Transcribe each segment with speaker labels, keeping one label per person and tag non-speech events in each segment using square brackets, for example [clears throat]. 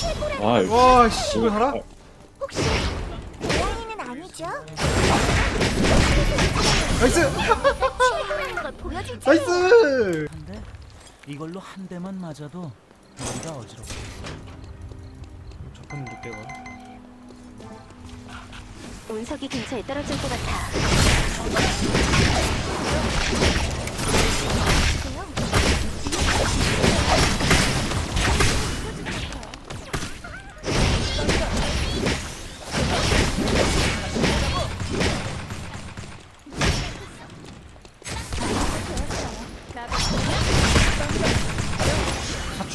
Speaker 1: 최고라는
Speaker 2: 아 이거
Speaker 3: 와 씨 이걸 살아?
Speaker 1: 혹시 고양이는 아니죠?
Speaker 3: 나이스!
Speaker 1: 최고라는 걸 보여줄 테니
Speaker 3: 나이스!
Speaker 4: 한데 이걸로 한 대만 맞아도 머리가 어지럽고.
Speaker 3: 접근 늑대가
Speaker 1: 운석이 근처에 떨어질 것 같아.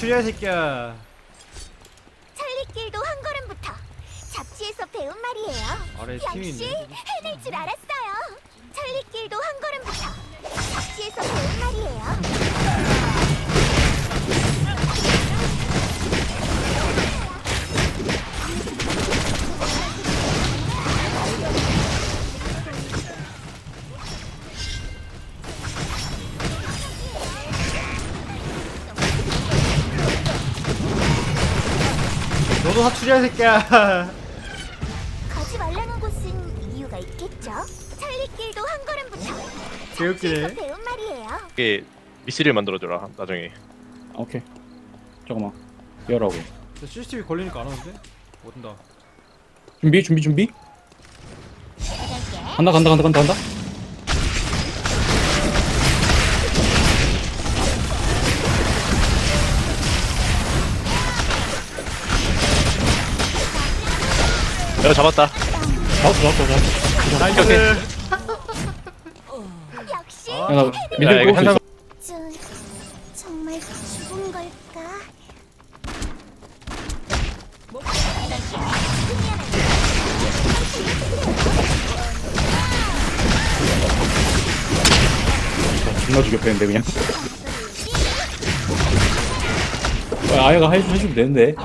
Speaker 3: 이 새끼야
Speaker 1: 찰리길도 한 걸음부터 잡지에서 배운 말이에요.
Speaker 3: 아래 팀이
Speaker 1: 역시
Speaker 3: 있네
Speaker 1: 해낼 줄 알았어요. 찰리길도 한 걸음부터 잡지에서 배운 말이에요.
Speaker 3: 너도 사출이야 이 새끼야.
Speaker 1: 가지 말라는 곳은 이유가 있겠죠. 찰리길도 한 걸음부터.
Speaker 3: 개웃기네.
Speaker 1: 배운 말이에요.
Speaker 5: 이게 미스를 만들어줘라 나중에.
Speaker 2: 오케이. 잠깐만. 열하고.
Speaker 3: 저 CCTV 걸리니까 안 오는데? 못한다.
Speaker 2: 준비 준비 준비? 간다 간다 간다 간다 간다
Speaker 5: 내가 잡았다.
Speaker 2: 잡았어 잡았어 잡았어.
Speaker 3: 나이스
Speaker 1: 역시
Speaker 3: 아,
Speaker 2: 야나
Speaker 5: 야
Speaker 2: 미들
Speaker 5: 이거
Speaker 2: 고
Speaker 5: 한상
Speaker 1: 저 정말 죽은 걸까?
Speaker 2: 존나 죽였겠는데 그냥. 아, 아예가 해, 해주면 되는데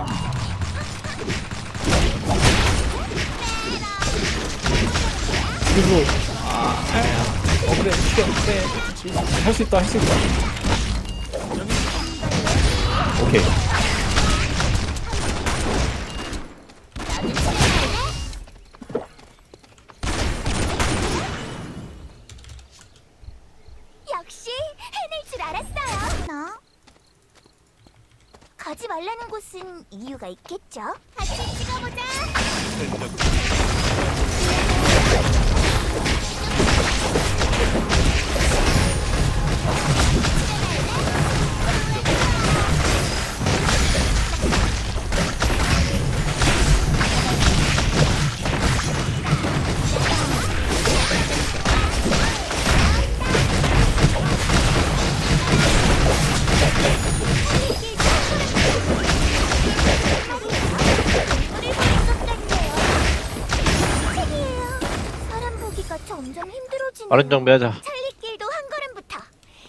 Speaker 2: 그리고 아. 어 그래 죽여 그래 할수 있다 할 수 있다 오케이
Speaker 1: 역시 해낼 줄 알았어요. 너 가지 말라는 곳은 이유가 있겠죠. 같이 찍어보자.
Speaker 5: 빠른 정비하자
Speaker 1: 찰리길도 한 걸음부터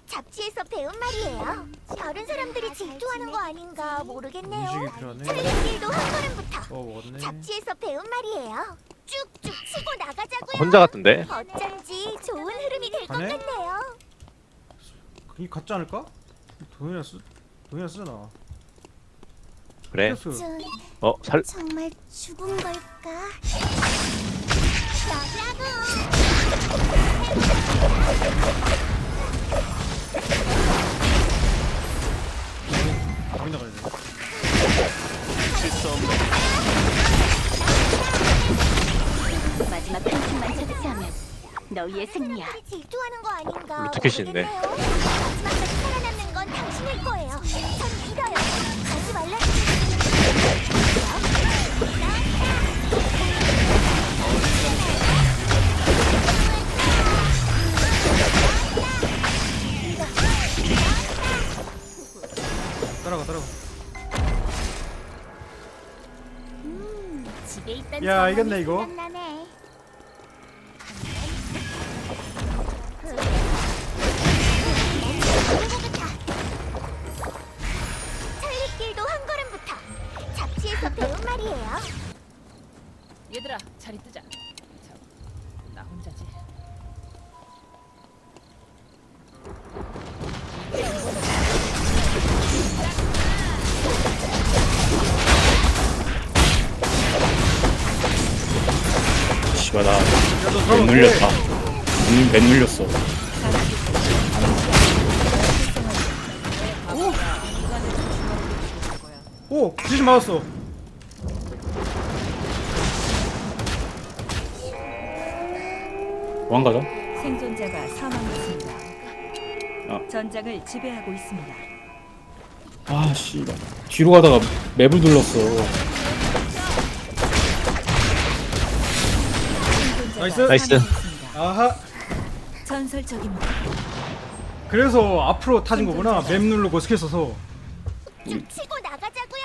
Speaker 1: 잡지에서 배운 말이에요. 다른 사람들이 질투하는 거 아닌가 모르겠네요.
Speaker 3: 필요하네
Speaker 1: 찰리길도 한 걸음부터
Speaker 3: 어
Speaker 1: 잡지에서 배운 말이에요. 쭉쭉 치고 나가자고요.
Speaker 5: 혼자 같은데
Speaker 1: 어쩐지 좋은 흐름이 될 것
Speaker 3: 가네?
Speaker 1: 같네요.
Speaker 3: 그게 같지 않을까? 돈이나 쓰 돈이나 쓰잖아
Speaker 5: 그래 어살
Speaker 1: 정말 죽은 걸까? 너라고.
Speaker 3: 거기 나 가야 돼
Speaker 1: 마지막 한 층만 차지하면 너희의 승리야. 질투하는 거 아닌가
Speaker 5: 루트캣이 있네.
Speaker 1: 모르겠네요. 마지막까지 살아남는 건 당신일 거예요. 전 믿어요. 가지 말라.
Speaker 3: 야, 이겼네, 이거.
Speaker 1: 생각나네. 찰리길도 한 걸음부터 잡지에서 배운 말이에요.
Speaker 6: 얘들아 자리 뜨자.
Speaker 2: 맨
Speaker 3: 그러면
Speaker 2: 눌렸다. 음, 맨 눌렸어.
Speaker 3: 오 지진 맞았어
Speaker 2: 도망가자.
Speaker 7: 생존자가 사망했습니다.
Speaker 2: 아.
Speaker 7: 전장을 지배하고 있습니다.
Speaker 2: 아 씨발. 뒤로 가다가 맵을 눌렀어.
Speaker 3: 나이스.
Speaker 5: 나이스.
Speaker 3: 아하
Speaker 7: 전설적입니다.
Speaker 3: 그래서 앞으로 타진 거구나 맵 누르고 스킬 써서
Speaker 1: 좀 치고 나가자고요.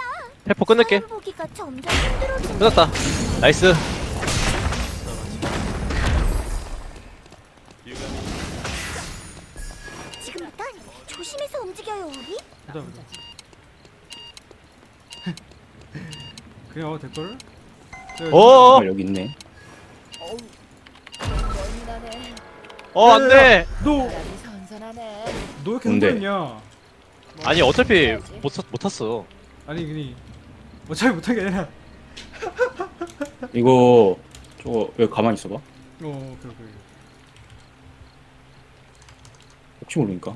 Speaker 1: 보기가 점점 힘들어지네.
Speaker 5: 끝났다. 나이스.
Speaker 1: 지금부터 조심해서 움직여요 우리.
Speaker 3: 보자 보자 그냥 와도 될걸?
Speaker 5: 어,
Speaker 2: 아, 여기 있네.
Speaker 5: 어, 안 돼.
Speaker 3: 너!
Speaker 6: 바람이 선선하네.
Speaker 3: 너왜 이렇게
Speaker 2: 뭔데?
Speaker 3: 흥분했냐
Speaker 5: 아니, 어차피 못, 탔- 못 탔어.
Speaker 3: 아니 그니 어차피 못한 게 아니라
Speaker 2: 이거 저거 왜 가만히 있어봐?
Speaker 3: 어 그래 그래
Speaker 2: 혹시 모르니까.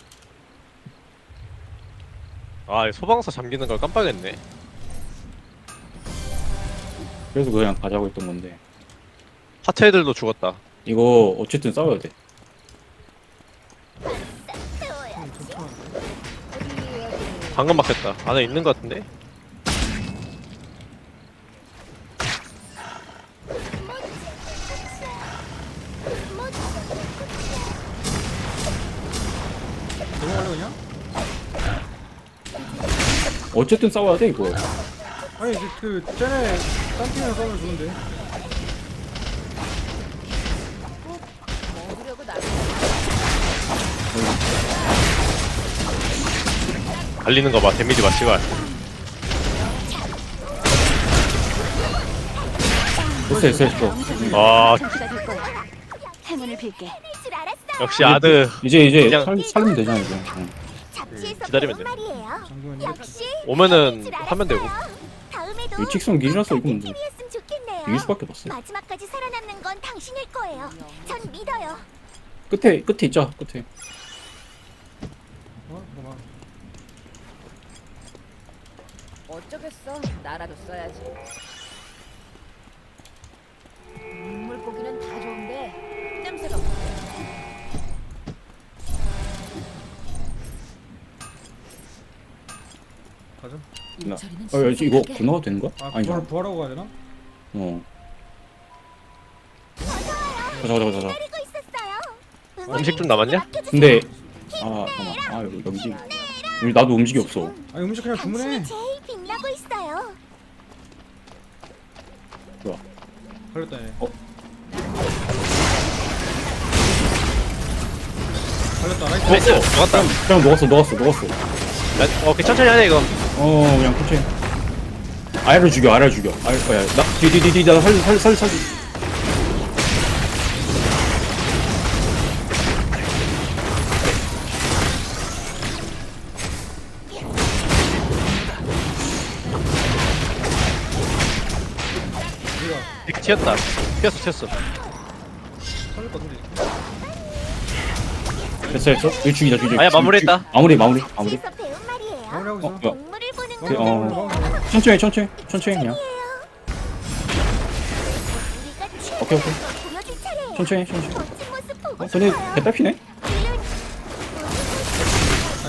Speaker 5: 아, 소방서 잠기는 걸 깜빡했네.
Speaker 2: 그래서 그냥 가자고 했던 건데.
Speaker 5: 하트 애들도 죽었다.
Speaker 2: 이거 어쨌든 싸워야 돼.
Speaker 5: 방금 막혔다. 안에 있는 것 같은데?
Speaker 3: 넘어갈래 그냥?
Speaker 2: 어쨌든 싸워야 돼 이거.
Speaker 3: 아니 이제 그 쟤네 딴 팀이랑 싸우면 좋은데
Speaker 5: 달리는 거 봐. 데미지 봐, 씨발.
Speaker 2: 됐어 됐어 됐어.
Speaker 5: 아.
Speaker 1: 행운을 빌게.
Speaker 5: 역시 아드.
Speaker 2: 이제 이제
Speaker 5: 그냥-
Speaker 2: 살, 살면 되잖아 이제. 응.
Speaker 1: 잡지에서
Speaker 5: 기다리면
Speaker 1: 역시
Speaker 5: 오면은
Speaker 1: 줄
Speaker 5: 하면 되고.
Speaker 1: 다음에도
Speaker 2: 이 직선 길이라서 이건 뭐
Speaker 1: 팀이었으면 좋겠네요.
Speaker 2: 이길 수밖에 없어.
Speaker 1: 마지막까지 살아남는 건 당신일 거예요. 전 믿어요.
Speaker 2: 끝에 끝에 있자 끝에.
Speaker 3: 어? 잠깐만
Speaker 6: 어쩌겠어. 나라도 써야지. 물고기는 다 좋은데 냄새가.
Speaker 3: 가자
Speaker 2: 나-
Speaker 6: 일처리는
Speaker 2: 어 야, 이거. 군화가 되는 거야?
Speaker 3: 아
Speaker 2: 아니잖아.
Speaker 3: 부활, 부활하고 가야 되나?
Speaker 2: 어. 가자 가자 가자.
Speaker 1: 기다리고 있었어요.
Speaker 5: 음식 좀 남았냐?
Speaker 2: 근데 아 잠깐만. 아 여기 여기지. 여기 나도 음식이 없어.
Speaker 3: 아니 음식 그냥 주문해
Speaker 1: 당신이 제일 빛나고 있어요.
Speaker 3: 걸렸다 얘
Speaker 2: 어?
Speaker 3: 걸렸다 나이스
Speaker 5: 나이스. 죽었다.
Speaker 2: 그냥 녹았어 녹았어 녹았어.
Speaker 5: 나, 어, 오케이, 천천히 하네, 이거.
Speaker 2: 어 그냥 천천히. 아래를 죽여 아래를 죽여. 아래 어야 나 뒤 뒤 뒤 뒤 나살살살 살.
Speaker 3: 우리가
Speaker 5: 튀었다. 튀었어, 튀었어.
Speaker 2: 됐어 됐어. 죽이자 죽이자.
Speaker 5: 아야, 마무리했다.
Speaker 2: 마무리 마무리 마무리.
Speaker 1: 잡지에서 배운 말이에요.
Speaker 3: 마무리하고 있어
Speaker 2: 어, 야.
Speaker 1: 동물을 보는
Speaker 3: 어,
Speaker 1: 건
Speaker 2: 어.
Speaker 1: 동물이에요.
Speaker 2: 천천히 천천히 천천히 그냥.
Speaker 1: 우리가
Speaker 2: 오케이, 오케이.
Speaker 1: 걸 보여줄 차례예요.
Speaker 2: 천천히 천천히.
Speaker 1: 멋진 모습 보고
Speaker 2: 어 근데
Speaker 1: 싶어요.
Speaker 2: 배탈 피네.
Speaker 1: 물론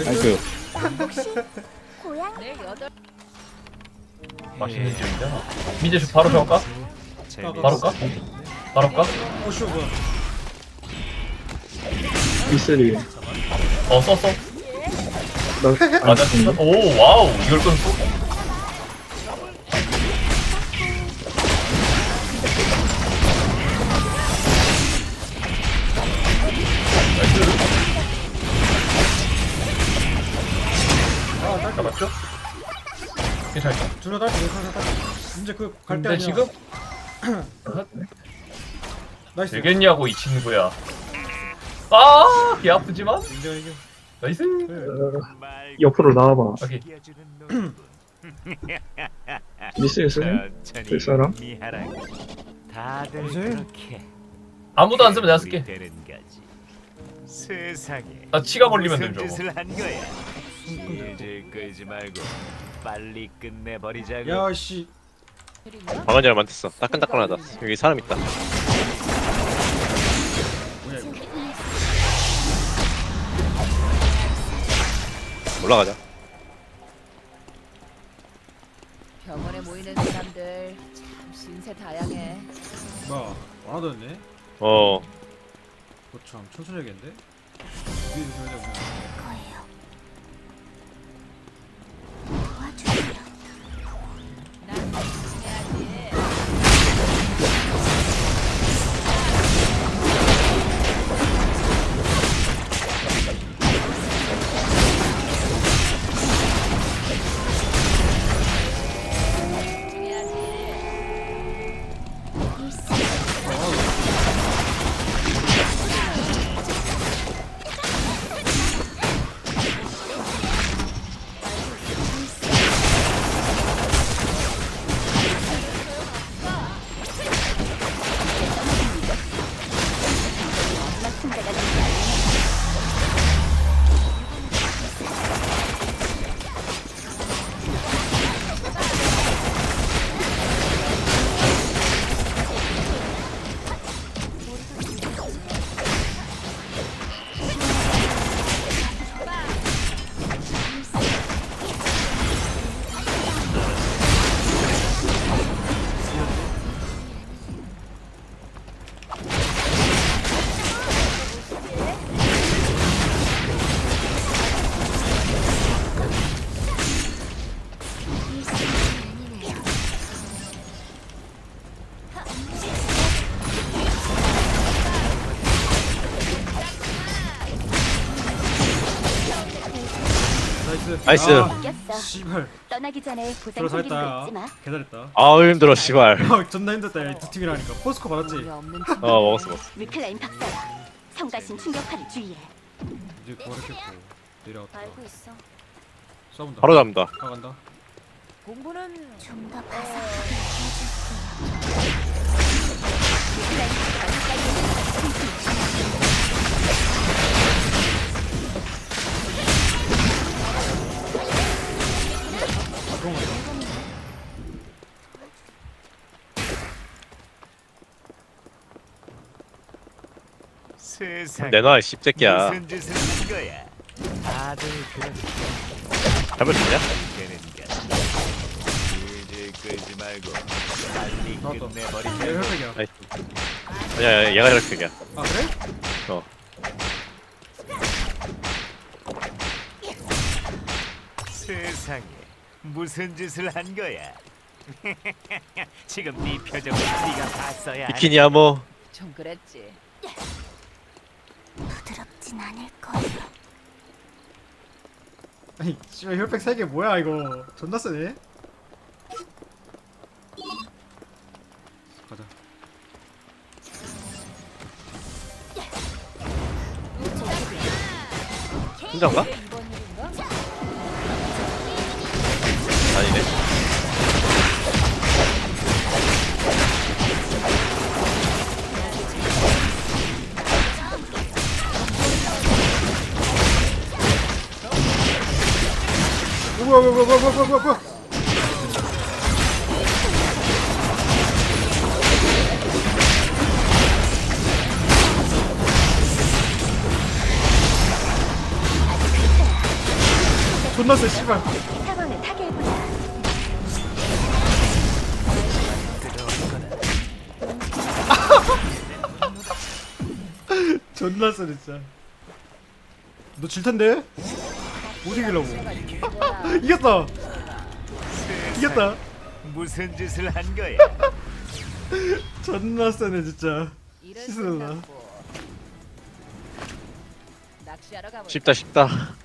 Speaker 2: 나이스.
Speaker 1: 고양이
Speaker 6: 여덟.
Speaker 8: 맛있는 집이잖아. 민재 씨 바로 저을까? 바로 까? 바로 까?
Speaker 3: 어 쉬워 뭐야
Speaker 8: 미스리. 어 썼어. 맞아. 오 와우 이걸 끊었어?
Speaker 3: 아 딸.
Speaker 8: 잡았죠? 괜찮다.
Speaker 3: 준호 딸 괜찮아 딸 이제 그 갈 때
Speaker 8: 근데
Speaker 3: 아니야
Speaker 8: 지금
Speaker 3: 나이스 [clears throat]
Speaker 8: 되겠냐고 이 친구야. 아, 배 아프지만
Speaker 3: 이겨
Speaker 8: 나이스.
Speaker 9: 옆으로 나와봐.
Speaker 8: 오케이. [laughs]
Speaker 9: 미스? 될 사람?
Speaker 3: 이제
Speaker 8: 아무도 안 쓰면 내가 쓸게.
Speaker 10: 되는 거지. 세상에.
Speaker 8: 나 치가 걸리면
Speaker 10: 무슨
Speaker 8: 돼, 저거.
Speaker 10: 짓을 한 거야? 질질 끌지 말고 빨리 끝내버리자고.
Speaker 3: 야씨
Speaker 5: 방언자를 만났어. 따끈따끈하다. 여기 사람 있다. 올라가자.
Speaker 6: 병원에 모이는 사람들 참 신세 다양해.
Speaker 3: 뭐야 원하더였네
Speaker 5: 어.
Speaker 3: 거참 천천히 해야겠는데 위에 줘야 되구나 나이스. 아. 씨발
Speaker 1: 떠나기 전에 보상
Speaker 3: 들어
Speaker 1: 챙기는 거
Speaker 3: 잘했다
Speaker 1: 잊지 마.
Speaker 3: 개잘했다
Speaker 5: 아우 힘들어 씨발. [laughs]
Speaker 3: 아 존나 힘들다 야두 팀이라 하니까 포스코 받았지
Speaker 6: 없는
Speaker 5: 어 먹었어 먹었어.
Speaker 1: 위클라인 박사야. 성가신 충격파를 주의해.
Speaker 3: 이제 구하랬겠고 내려왔다
Speaker 1: 있어.
Speaker 3: 싸운다
Speaker 5: 바로 잡는다.
Speaker 3: 가간다
Speaker 6: 공부는
Speaker 1: 좀더
Speaker 6: 어,
Speaker 1: 바삭하게 해줄게요. 위클라인 박사가
Speaker 3: 그런.
Speaker 5: 내놔 씹새끼야.
Speaker 10: 무슨 짓을 한 거야? 다들 그렇게
Speaker 5: 잡을 수 있냐?
Speaker 10: 되는 거지. 질질 끌지 말고 빨리
Speaker 3: 나왔다. 얘
Speaker 10: 끝내버리자고.
Speaker 3: 혈팩이야
Speaker 5: 나이스. 아니야 아니야, 얘가 이렇게 그냥.
Speaker 3: 아 그래?
Speaker 5: 어.
Speaker 10: 세상에 무슨 짓을 한 거야? [laughs] 지금 네 표정을 네가 봤어야.
Speaker 5: 비키니야 뭐.
Speaker 6: 좀 그랬지.
Speaker 1: 부드럽진 않을 거예요.
Speaker 3: 아니 씨발 혈팩 3개 뭐야 이거 존나 세네 가자?
Speaker 6: 이번 일인가?
Speaker 3: 뭐야 존나 세 씨발
Speaker 1: 상황을 타개해보자. [laughs]
Speaker 3: 존나 세 진짜 너 질텐데? 못 이기려고? [laughs] 이겼다 이겼다
Speaker 10: 무슨 짓을 한 거야? [laughs]
Speaker 3: 존나 세네 진짜.
Speaker 6: 낚시하러 가볼까?
Speaker 5: 쉽다 쉽다.